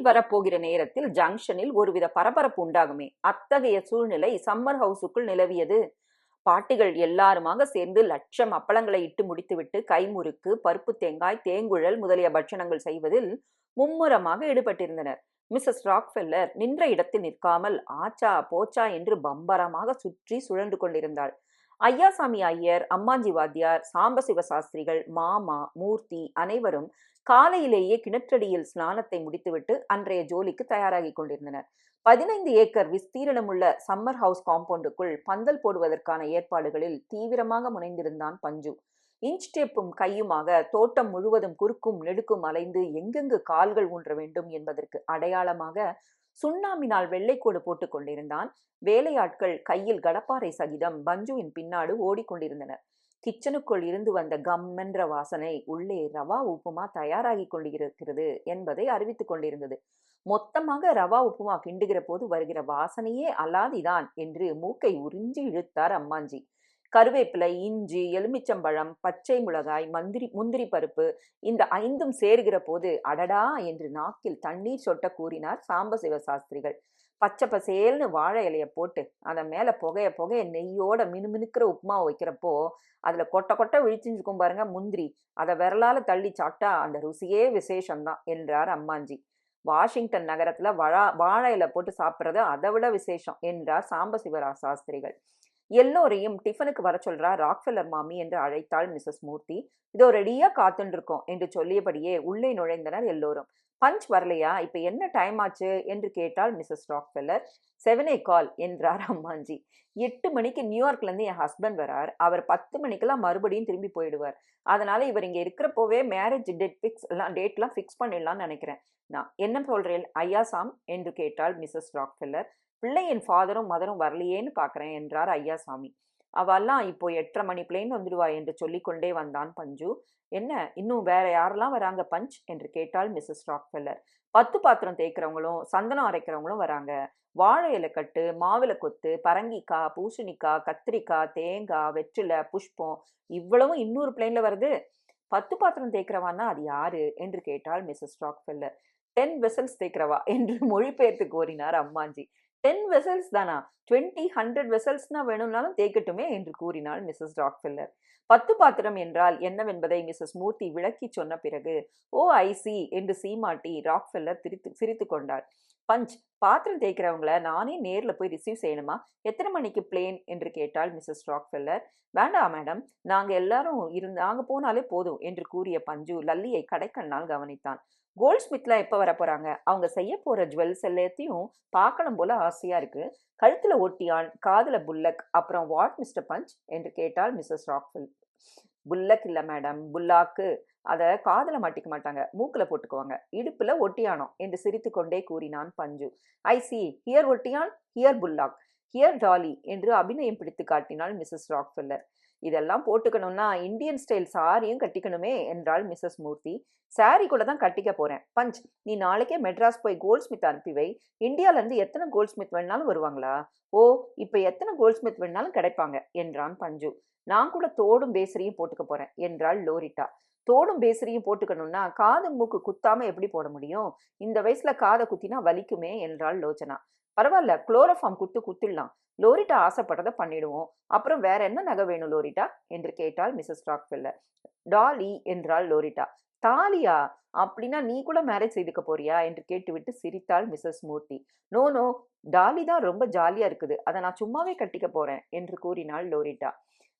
ரயில் வரப்போகிற நேரத்தில் ஜங்ஷனில் ஒருவித பரபரப்பு உண்டாகுமே. அத்தகைய சூழ்நிலை சம்மர் ஹவுஸுக்குள் நிலவியது. பாட்டிகள் எல்லாருமாக சேர்ந்து லட்சம் அப்பளங்களை இட்டு முடித்துவிட்டு கைமுறுக்கு பருப்பு தேங்காய் தேங்குழல் முதலிய பட்சணங்கள் செய்வதில் மும்முரமாக ஈடுபட்டிருந்தனர். மிஸ்ஸஸ் ராக்ஃபெல்லர் நின்ற இடத்தில் நிற்காமல் ஆச்சா போச்சா என்று பம்பரமாக சுற்றி சுழன்று கொண்டிருந்தாள். ஐயாசாமி ஐயர் அம்மாஞ்சி வாத்தியார் சாம்பசிவ சாஸ்திரிகள் மாமா மூர்த்தி அனைவரும் காலையிலேயே கிணற்றடியில் ஸ்நானத்தை முடித்துவிட்டு அன்றைய ஜோலிக்கு தயாராகி கொண்டிருந்தனர். பதினைந்து ஏக்கர் விஸ்தீரணமுள்ள சம்மர் ஹவுஸ் காம்பவுண்டுக்குள் பந்தல் போடுவதற்கான ஏற்பாடுகளில் தீவிரமாக முனைந்திருந்தான் பஞ்சு. இன்ச் டேப்பும் கையுமாக தோட்டம் முழுவதும் குறுக்கும் நெடுக்கும் அலைந்து எங்கெங்கு கால்கள் ஊன்ற வேண்டும் என்பதற்கு அடையாளமாக சுண்ணாம்பினால் வெள்ளைக்கோடு போட்டுக் கொண்டிருந்தான். வேலையாட்கள் கையில் கடப்பாறை சகிதம் பஞ்சுவின் பின்னாடு ஓடிக்கொண்டிருந்தனர். கிச்சனுக்குள் இருந்து வந்த கம் என்ற வாசனை உள்ளே ரவா உப்புமா தயாராகி கொண்டிருக்கிறது என்பதை அறிவித்துக் கொண்டிருந்தது. மொத்தமாக ரவா உப்புமா கிண்டுகிற போது வருகிற வாசனையே அலாதிதான் என்று மூக்கை உறிஞ்சி இழுத்தார் அம்மாஞ்சி. கருவேப்பிலை இஞ்சி எலுமிச்சம்பழம் பச்சை மிளகாய் மந்திரி முந்திரி பருப்பு இந்த ஐந்தும் சேருகிற போது அடடா என்று நாக்கில் தண்ணீர் சொட்ட கூறினார் சாம்பசிவ சாஸ்திரிகள். பச்சை பசேல்னு வாழை இலைய போட்டு அதை மேலே புகைய புகைய நெய்யோட மினுமினுக்கிற உப்புமா வைக்கிறப்போ அதில் கொட்டை கொட்டை விழிச்சிருக்கும் பாருங்க முந்திரி. அதை விரலால் தள்ளி சாப்பிட்டா அந்த ருசியே விசேஷம்தான் என்றார் அம்மாஞ்சி. வாஷிங்டன் நகரத்தில் வழா வாழை இலை போட்டு சாப்பிட்றது அதை விட விசேஷம் என்றார் சாம்பசிவரா சாஸ்திரிகள் எல்லோரையும் டிஃபனுக்கு வர சொல்றா ராக்ஃபெல்லர் மாமி என்று அழைத்தாள் மிஸ்ஸஸ் மூர்த்தி. இதோ ரெடியா காத்துன்னு இருக்கோம் என்று சொல்லியபடியே உள்ளே நுழைந்தனர் எல்லோரும். பஞ்ச் வரலையா? இப்ப என்ன டைம் ஆச்சு? என்று கேட்டாள் மிஸ்ஸஸ் ராக்ஃபெல்லர். செவனே கால் என்றார் அம்மாஞ்சி. எட்டு மணிக்கு நியூயார்க்லேருந்து என் ஹஸ்பண்ட் வரார். அவர் பத்து மணிக்கெல்லாம் மறுபடியும் திரும்பி போயிடுவார். அதனால இவர் இங்கே இருக்கிறப்போவே மேரேஜ் டேட் ஃபிக்ஸ் எல்லாம் டேட்லாம் ஃபிக்ஸ் பண்ணிடலாம்னு நினைக்கிறேன். நான் என்ன சொல்கிறேன் ஐயா சாம்? என்று கேட்டாள் மிஸ்ஸஸ் ராக்ஃபெல்லர். பிள்ளை என் ஃபாதரும் மதரும் வரலையேன்னு பார்க்குறேன் என்றார் ஐயாசாமி. அவெல்லாம் இப்போ எட்டரை மணி பிளேன் வந்துடுவா என்று சொல்லிக்கொண்டே வந்தான் பஞ்சு. என்ன இன்னும் வேற யாரெல்லாம் வராங்க பஞ்ச்? என்று கேட்டாள் மிஸ்ஸஸ் ராக்ஃபெல்லர் பத்து பாத்திரம் தேய்க்கிறவங்களும் சந்தனம் அரைக்கிறவங்களும் வராங்க. வாழை இலை கட்டு மாவிலை கொத்து பரங்கிக்காய் பூசணிக்காய் கத்திரிக்காய் தேங்காய் வெற்றிலை புஷ்பம் இவ்வளவும் இன்னொரு பிளேன்ல வருது. பத்து பாத்திரம் தேய்க்கிறவான்னா அது யாரு? என்று கேட்டாள் மிஸ்ஸஸ் ராக்ஃபெல்லர் டென் வெசல்ஸ் தேய்க்கிறவா? என்று மொழிபெயர்த்து கோரினார் அம்மாஞ்சி. டென் வெசல்ஸ் தானா? டுவெண்ட்டி ஹண்ட்ரட் வெசல்ஸ்னா வேணும்னாலும் தேக்கட்டுமே என்று கூறினாள் மிஸ்ஸஸ் ராக்ஃபெல்லர் பத்து பாத்திரம் என்றால் என்னவென்பதை மிஸ்ஸஸ் மூர்த்தி விளக்கி சொன்ன பிறகு ஓ ஐசி என்று சீமாட்டி ராக்ஃபெல்லர் திரித்து சிரித்து கொண்டாள். பஞ்ச். பாத்திரம் தேய்க்கிறவங்கள நானே நேரில் போய் ரிசீவ் செய்யணுமா? எத்தனை மணிக்கு பிளேன் என்று கேட்டாள் மிஸ்ஸஸ் ராக்ஃபெல்லர் வேண்டாம் மேடம் நாங்கள் எல்லாரும் இருந்து நாங்கள் போனாலே போதும் என்று கூறிய பஞ்சு லல்லியை கடைக்கண்ணால் கவனித்தான். கோல்ட் ஸ்மித்ல எப்போ வர அவங்க செய்ய போகிற ஜுவல்ஸ் எல்லாத்தையும் பார்க்கணும் போல ஆசையாக இருக்கு. கழுத்தில் ஒட்டியான் காதில் புல்லக் அப்புறம் வாட் மிஸ்டர் பஞ்ச்? என்று கேட்டாள் மிஸ்ஸஸ் ராக்ஃபில் புல்லக் இல்லை மேடம் புல்லாக்கு. அதை காதுல மாட்டிக்க மாட்டாங்க. மூக்கில் போட்டுக்குவாங்க. இடுப்பில் ஒட்டியானோம் என்று சிரித்து கொண்டே கூறினான் பஞ்சு. I see here ஒட்டியான் here Bullock here tally என்று அபிநயம் பிடித்து காட்டினாள் மிஸ்ஸஸ் ராக்ஃபில்லர் இதெல்லாம் போட்டுக்கணும்னா இந்தியன் ஸ்டைல் சாரியும் கட்டிக்கணுமே என்றாள் மிஸ்ஸஸ் மூர்த்தி சாரி கூட தான் கட்டிக்க போறேன். பஞ்ச் நீ நாளைக்கே மெட்ராஸ் போய் கோல்ட் ஸ்மித் அனுப்பி வை. எத்தனை கோல்ட் ஸ்மித் வேணாலும் வருவாங்களா? ஓ இப்போ எத்தனை கோல்ட் ஸ்மித் வேணாலும் கிடைப்பாங்க என்றான் பஞ்சு. நான் கூட தோடும் பேசரியும் போட்டுக்க போறேன் என்றாள் லோரிட்டா. தோடும் பேசரியும் போட்டுக்கணும்னா காது மூக்கு குத்தாம எப்படி போட முடியும்? இந்த வயசுல காதை குத்தினா வலிக்குமே என்றாள் லோச்சனா. பரவாயில்ல குளோரோஃபார்ம் குத்து குத்திடலாம். லோரிட்டா ஆசைப்பட்டதை பண்ணிடுவோம். அப்புறம் வேற என்ன நகை வேணும் லோரிட்டா? என்று கேட்டாள் மிஸ்ஸஸ் ராக்ஃபில்லர். டாலி என்றாள் லோரிட்டா. தாலியா? அப்படின்னா நீ கூட மேரேஜ் செய்துக்க போறியா? என்று கேட்டுவிட்டு சிரித்தாள் Mrs Murthy. No no Dolly தான் ரொம்ப ஜாலியா இருக்குது. அதை நான் சும்மாவே கட்டிக்க போறேன் என்று கூறினாள் லோரிட்டா.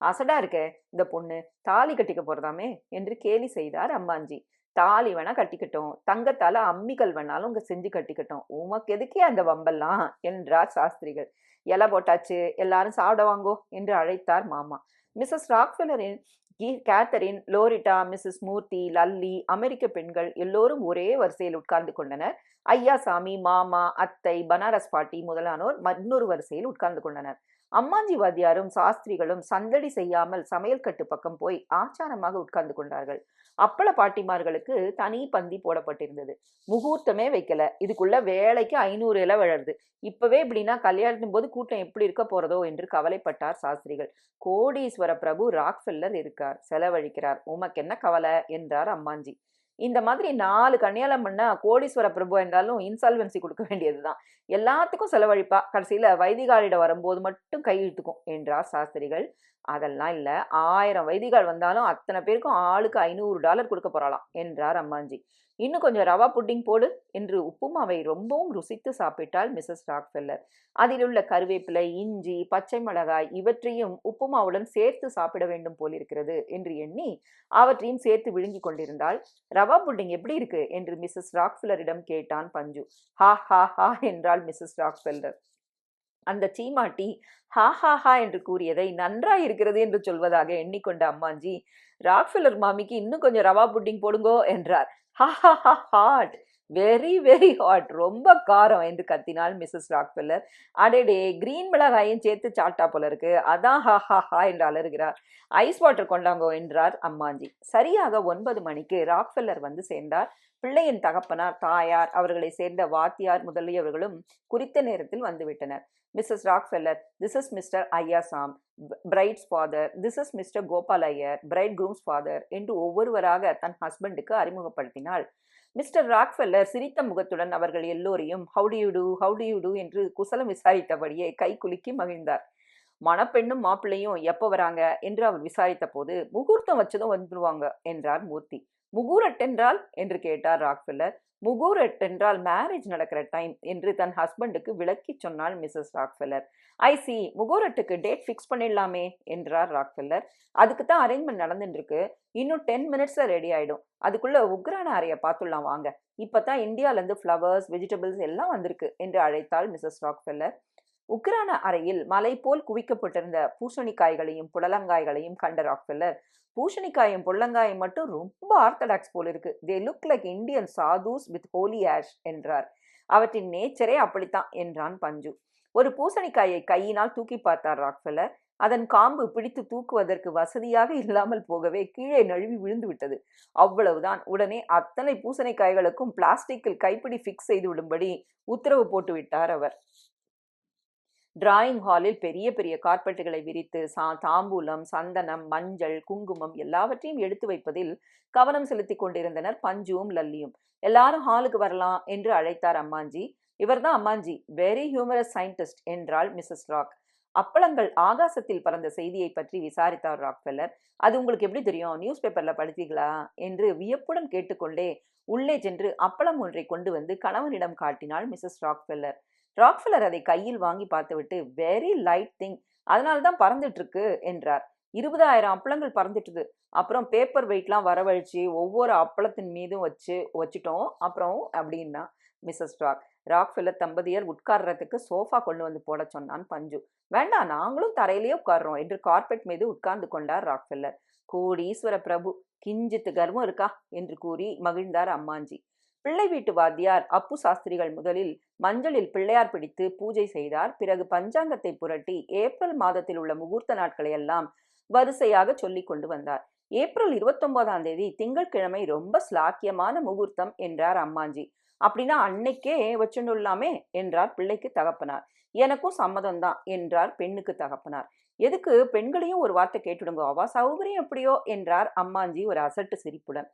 அசடா இருக்க இந்த பொண்ணு. தாலி கட்டிக்க போறதாமே? என்று கேலி செய்தார் அம்மாஞ்சி. தாலி வேணா கட்டிக்கட்டும். தங்கத்தால அம்மிகள் வேணாலும் உங்க செஞ்சு கட்டிக்கட்டும். உமக்கு எதுக்கே அந்த வம்பெல்லாம்? என்றார் சாஸ்திரிகள். இலை போட்டாச்சு எல்லாரும் சாப்பிட வாங்கோ என்று அழைத்தார் மாமா. Mrs key Catherine Loretta Mrs Murthy Lalli அமெரிக்க பெண்கள் எல்லோரும் ஒரே வரிசையில் உட்கார்ந்து கொண்டனர். ஐயாசாமி மாமா அத்தை பனாரஸ் பாட்டி முதலானோர் இன்னொரு வரிசையில் உட்கார்ந்து கொண்டனர். அம்மாஞ்சி வாத்தியாரும் சாஸ்திரிகளும் சந்தடி செய்யாமல் சமையல் கட்டு பக்கம் போய் ஆச்சாரமாக உட்கார்ந்து கொண்டார்கள். அப்பள பாட்டிமார்களுக்கு தனி பந்தி போடப்பட்டிருந்தது. முகூர்த்தமே வைக்கல. இதுக்குள்ள வேலைக்கு ஐநூறு இலை வளருது. இப்பவே இப்படின்னா கல்யாணத்தின் போது கூட்டம் எப்படி இருக்க போறதோ என்று கவலைப்பட்டார் சாஸ்திரிகள். கோடீஸ்வர பிரபு ராக்ஃபெல்லர் இருக்கார். செலவழிக்கிறார். உமக்கு என்ன கவலை? என்றார் அம்மாஞ்சி. இந்த மாதிரி நாலு கல்யாணம் பண்ணா கோடீஸ்வர பிரபு என்றாலும் இன்சால்வன்சி கொடுக்க வேண்டியது தான் எல்லாத்துக்கும் செலவழிப்பா. கடைசியில் வைதிகாலிடம் வரும்போது மட்டும் கையெழுத்துக்கும் என்றார் சாஸ்திரிகள். அதெல்லாம் இல்லை. ஆயிரம் வைதிகால் வந்தாலும் அத்தனை பேருக்கும் ஆளுக்கு ஐநூறு டாலர் கொடுக்க போறாளாம் என்றார் அம்மாஞ்சி. இன்னும் கொஞ்சம் ரவா புட்டிங் போடு என்று உப்புமாவை ரொம்பவும் ருசித்து சாப்பிட்டாள் மிஸ்ஸஸ் ராக்ஃபெல்லர். அதில் உள்ள கருவேப்பிலை இஞ்சி பச்சை மிளகாய் இவற்றையும் உப்புமாவுடன் சேர்த்து சாப்பிட வேண்டும் போலிருக்கிறது என்று எண்ணி அவற்றையும் சேர்த்து விழுங்கிக் கொண்டிருந்தாள். ரவா புட்டிங் எப்படி இருக்கு? என்று மிஸ்ஸஸ் ராக்ஃபெல்லரிடம் கேட்டான் பஞ்சு. ஹா ஹா ஹா என்றாள் மிஸ்ஸஸ் ராக்ஃபெல்லர். அந்த சீமாட்டி ஹா ஹா ஹா என்று கூறியதை நன்றாய் இருக்கிறது என்று சொல்வதாக எண்ணிக்கொண்ட அம்மாஞ்சி ராக்ஃபெல்லர் மாமிக்கு இன்னும் கொஞ்சம் ரவா புட்டிங் போடுங்கோ என்றார். ஹாட் வெரி வெரி ஹாட் ரொம்ப காரம் என்று கத்தினாள் மிஸ்ஸஸ் ராக்ஃபெல்லர் அடேடே கிரீன் மிளகாயும் சேர்த்து சாட்டா போல இருக்கு. அதான் ஹா ஹா ஹா என்று அலறுகிறார். ஐஸ் வாட்டர் கொண்டாங்கோ என்றார் அம்மாஞ்சி சரியாக ஒன்பது மணிக்கு ராக்ஃபெல்லர் வந்து சேர்ந்தார். பிள்ளையின் தகப்பனார் தாயார் அவர்களை சேர்ந்த வாத்தியார் முதலியவர்களும் குறித்த நேரத்தில் வந்துவிட்டனர். Mrs Rockefeller this is Mister Ayyasam bride's father this is Mister Gopal Iyer bridegroom's father என்று ஒவ்வொருவராக தன் ஹஸ்பண்டுக்கு அறிமுகப்படுத்தினாள். மிஸ்டர் ராக்ஃபெல்லர் சிரித்த முகத்துடன் அவர்கள் எல்லோரையும் ஹவுடியுடு ஹவுடியுடு என்று குசலம் விசாரித்தபடியே கை குலுக்கி மகிழ்ந்தார். மணப்பெண்ணும் மாப்பிள்ளையும் எப்போ வராங்க? என்று அவர் விசாரித்த போது முகூர்த்தம் வச்சதும் வந்துடுவாங்க என்றார் மூர்த்தி. முகூரட் என்றால் என்று கேட்டார் ராக்ஃபெல்லர். முகூரட் என்றால் மேரேஜ் நடக்கிற டைம் என்று தன் ஹஸ்பண்டுக்கு விளக்கி சொன்னாள் மிஸ்ஸஸ் ராக்ஃபெல்லர். ஐ சி முகூரட்டுக்கு டேட் ஃபிக்ஸ் பண்ணிடலாமே என்றார் ராக்ஃபில்லர். அதுக்கு தான் அரேஞ்ச்மெண்ட் நடந்துட்டுருக்கு. இன்னும் டென் மினிட்ஸில் ரெடி ஆகிடும் அதுக்குள்ளே உக்ரான அறையை பார்த்துடலாம் வாங்க. இப்போ தான் இந்தியாவிலேருந்து ஃப்ளவர்ஸ் வெஜிடபிள்ஸ் எல்லாம் வந்திருக்கு என்று அழைத்தாள் மிஸ்ஸஸ் ராக்ஃபெல்லர். உக்ரான அறையில் மலை போல் குவிக்கப்பட்டிருந்த பூசணிக்காய்களையும் புடலங்காய்களையும் கண்ட ராக்ஃபெல்லர் பூசணிக்காயும் புள்ளங்காயும் மட்டும் ரொம்ப ஆர்த்தடாக்ஸ் போல் இருக்கு. They look like Indian sadhus with holy ash என்றார். அவற்றின் நேச்சரே அப்படித்தான் என்றான் பஞ்சு. ஒரு பூசணிக்காயை கையினால் தூக்கி பார்த்தார் ராக்ஃபெல்லர். அதன் காம்பு பிடித்து தூக்குவதற்கு வசதியாக இல்லாமல் போகவே கீழே நழுவி விழுந்து விட்டது. அவ்வளவுதான். உடனே அத்தனை பூசணிக்காய்களுக்கும் பிளாஸ்டிக்கில் கைப்பிடி ஃபிக்ஸ் செய்து விடும்படி உத்தரவு போட்டு விட்டார் அவர். டிராயிங் ஹாலில் பெரிய பெரிய கார்பெட்டுகளை விரித்து சா தாம்பூலம் சந்தனம் மஞ்சள் குங்குமம் எல்லாவற்றையும் எடுத்து வைப்பதில் கவனம் செலுத்தி கொண்டிருந்தனர் பஞ்சுவும் லல்லியும். எல்லாரும் ஹாலுக்கு வரலாம் என்று அழைத்தார் அம்மாஞ்சி. இவர்தான் அம்மாஞ்சி வெரி ஹியூமரஸ் சயின்டிஸ்ட் என்றாள் மிஸ்ஸஸ் ராக் அப்பளங்கள் ஆகாசத்தில் பறந்த செய்தியை பற்றி விசாரித்தார் ராக்ஃபெல்லர் அது உங்களுக்கு எப்படி தெரியும்? நியூஸ் பேப்பர்ல படித்தீங்களா என்று வியப்புடன் கேட்டுக்கொண்டே உள்ளே சென்று அப்பளம் ஒன்றை கொண்டு வந்து கணவனிடம் காட்டினாள் மிஸ்ஸஸ் ராக்ஃபெல்லர் ராக்ஃபெல்லர் அதை கையில் வாங்கி பார்த்துவிட்டு வெரி லைட் திங் அதனால தான் பறந்துட்டு இருக்கு என்றார். இருபதாயிரம் அப்பளங்கள் பறந்துட்டுது. அப்புறம் பேப்பர் வெயிட்லாம் வரவழைச்சு ஒவ்வொரு அப்பளத்தின் மீதும் வச்சு வச்சுட்டோம். அப்புறம் அப்படின்னா மிஸ்ஸஸ் ராக் ராக்ஃபில்லர் தம்பதியர் உட்கார்றதுக்கு சோஃபா கொண்டு வந்து போட சொன்னான் பஞ்சு. வேண்டாம் நாங்களும் தரையிலேயே உட்கார்றோம் என்று கார்பெட் மீது உட்கார்ந்து கொண்டார் ராக்ஃபில்லர் கூடி ஈஸ்வர பிரபு கிஞ்சித்து கர்வம் இருக்கா? என்று கூறி மகிழ்ந்தார் அம்மாஞ்சி. பிள்ளை வீட்டு வாத்தியார் அப்பு சாஸ்திரிகள் முதலில் மஞ்சளில் பிள்ளையார் பிடித்து பூஜை செய்தார். பிறகு பஞ்சாங்கத்தை புரட்டி ஏப்ரல் மாதத்தில் உள்ள முகூர்த்த நாட்களை எல்லாம் வரிசையாக சொல்லி கொண்டு வந்தார். ஏப்ரல் இருபத்தொன்பதாம் தேதி திங்கட்கிழமை ரொம்ப ஸ்லாக்கியமான முகூர்த்தம் என்றார் அம்மாஞ்சி அப்படின்னா அன்னைக்கே வச்சுடலாமே என்றார் பிள்ளைக்கு தகப்பனார். எனக்கும் சம்மதம் தான் என்றார் பெண்ணுக்கு தகப்பனார். எதுக்கு பெண்களையும் ஒரு வார்த்தை கேட்டுடுங்க அவா சௌகரியம் எப்படியோ என்றார் அம்மாஞ்சி ஒரு அசட்டு சிரிப்புடன்.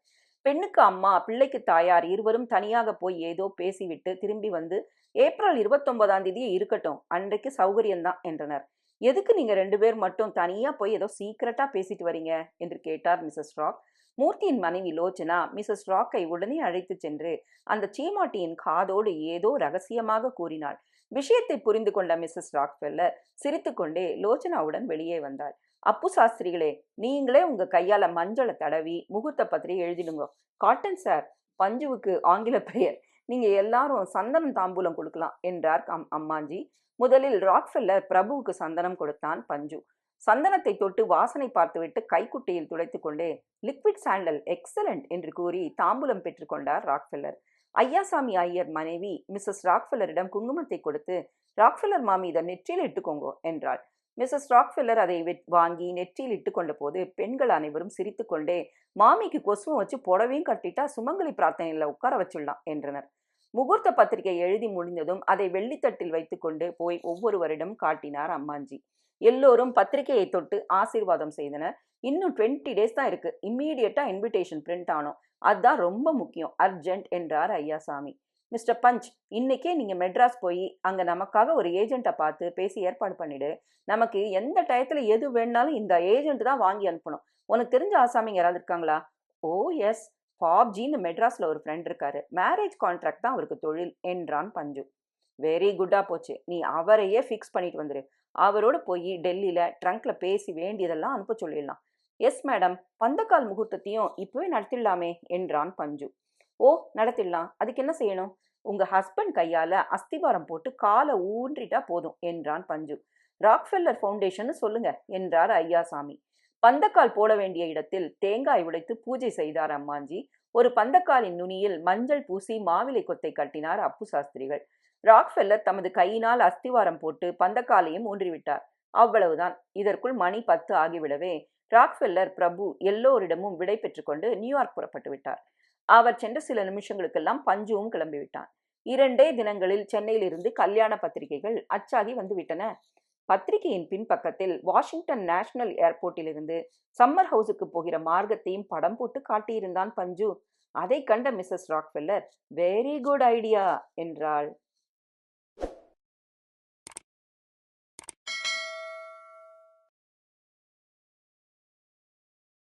பெண்ணுக்கு அம்மா பிள்ளைக்கு தாயார் இருவரும் தனியாக போய் ஏதோ பேசிவிட்டு திரும்பி வந்து ஏப்ரல் இருபத்தொன்பதாம் தேதியே இருக்கட்டும் அன்றைக்கு சௌகரியம்தான் என்றனர். எதுக்கு நீங்க ரெண்டு பேர் மட்டும் தனியா போய் ஏதோ சீக்கிரட்டா பேசிட்டு வரீங்க? என்று கேட்டார் மிஸ்ஸஸ் ராக். மூர்த்தியின் மனைவி லோச்சனா மிஸ்ஸஸ் ராக்கை உடனே அழைத்து சென்று அந்த சீமாட்டியின் காதோடு ஏதோ ரகசியமாக கூறினாள். விஷயத்தை புரிந்து கொண்ட மிஸ்ஸஸ் ராக்ஃபெல்லர் சிரித்துக்கொண்டே லோச்சனாவுடன் வெளியே வந்தாள். அப்பு சாஸ்திரிகளே நீங்களே உங்க கையால மஞ்சளை தடவி முகூர்த்த பத்திரிகை எழுதிடுங்க. காட்டன் சார் பஞ்சுவுக்கு ஆங்கில பெயர். நீங்க எல்லாரும் சந்தனம் தாம்பூலம் கொடுக்கலாம் என்றார் அம் அம்மாஞ்சி முதலில் ராக்ஃபெல்லர் பிரபுவுக்கு சந்தனம் கொடுத்தான் பஞ்சு. சந்தனத்தை தொட்டு வாசனை பார்த்துவிட்டு கைக்குட்டையில் துடைத்து கொண்டே லிக்விட் சாண்டல் எக்ஸலண்ட் என்று கூறி தாம்பூலம் பெற்றுக்கொண்டார் ராக்ஃபெல்லர். ஐயாசாமி ஐயர் மனைவி மிஸ்ஸஸ் ராக்ஃபெல்லரிடம் குங்குமத்தை கொடுத்து ராக்ஃபெல்லர் மாமி இதை நெற்றியில் இட்டுக்கோங்கோ என்றாள். மிஸ்ஸஸ் ராக்ஃபில்லர் அதை வாங்கி நெற்றியில் இட்டுக்கொண்ட போது பெண்கள் அனைவரும் சிரித்துக்கொண்டே மாமிக்கு கொசுவம் வச்சு புடவையும் கட்டிட்டா சுமங்கலி பிரார்த்தனையில் உட்கார வச்சுடலாம் என்றனர். முகூர்த்த பத்திரிகை எழுதி முடிந்ததும் அதை வெள்ளித்தட்டில் வைத்துக்கொண்டு போய் ஒவ்வொருவரிடம் காட்டினார் அம்மாஞ்சி. எல்லோரும் பத்திரிகையை தொட்டு ஆசீர்வாதம் செய்தனர். இன்னும் டுவெண்ட்டி டேஸ் தான் இருக்கு. இம்மீடியட்டா இன்விடேஷன் பிரிண்ட் ஆனோம். அதுதான் ரொம்ப முக்கியம். அர்ஜென்ட் என்றார் ஐயாசாமி. மிஸ்டர் பஞ்ச் இன்னைக்கே நீங்கள் மெட்ராஸ் போய் அங்கே நமக்காக ஒரு ஏஜெண்ட்டை பார்த்து பேசி ஏற்பாடு பண்ணிவிடு நமக்கு எந்த டயத்தில் எது வேணாலும் இந்த ஏஜெண்ட் தான் வாங்கி அனுப்பணும். உனக்கு தெரிஞ்ச ஆசாமிங்க யாராவது இருக்காங்களா? ஓ எஸ். பாப்ஜின்னு மெட்ராஸில் ஒரு ஃப்ரெண்ட் இருக்காரு. மேரேஜ் கான்ட்ராக்ட் தான் அவருக்கு தொழில் என்றான் பஞ்சு. வெரி குட்டாக போச்சு. நீ அவரையே ஃபிக்ஸ் பண்ணிட்டு வந்துரு. அவரோட போய் டெல்லியில் ட்ரங்க்ல பேசி வேண்டியதெல்லாம் அனுப்ப சொல்லிடலாம். எஸ் மேடம் பந்தக்கால் முகூர்த்தத்தையும் இப்போவே நடத்திடலாமே என்றான் பஞ்சு. ஓ நடத்திடலாம். அதுக்கு என்ன செய்யணும்? உங்க ஹஸ்பண்ட் கையால அஸ்திவாரம் போட்டு காலை ஊன்றிட்டா போதும் என்றான் பஞ்சு. ராக்ஃபெல்லர் ஃபவுண்டேஷன் சொல்லுங்க என்றார் ஐயாசாமி. பந்தக்கால் போட வேண்டிய இடத்தில் தேங்காய் உடைத்து பூஜை செய்தார் அம்மாஞ்சி. ஒரு பந்தக்காலின் நுனியில் மஞ்சள் பூசி மாவிலை கொத்தை கட்டினார் அப்பு சாஸ்திரிகள். ராக்ஃபெல்லர் தமது கையினால் அஸ்திவாரம் போட்டு பந்தக்காலையும் ஊன்றிவிட்டார். அவ்வளவுதான். இதற்குள் மணி பத்து ஆகிவிடவே ராக்ஃபெல்லர் பிரபு எல்லோரிடமும் விடை பெற்றுக்கொண்டு நியூயார்க் புறப்பட்டு விட்டார். அவர் சென்ற சில நிமிஷங்களுக்கெல்லாம் பஞ்சுவும் கிளம்பிவிட்டான் இரண்டே தினங்களில் சென்னையிலிருந்து கல்யாண பத்திரிகைகள் அச்சாகி வந்துவிட்டன. பத்திரிகையின் பின்பக்கத்தில் வாஷிங்டன் நேஷனல் ஏர்போர்ட்டிலிருந்து சம்மர் ஹவுஸுக்கு போகிற மார்க்கத்தையும் படம் போட்டு காட்டியிருந்தான் பஞ்சு. அதை கண்ட Mrs Rockefeller very good idea என்றாள்.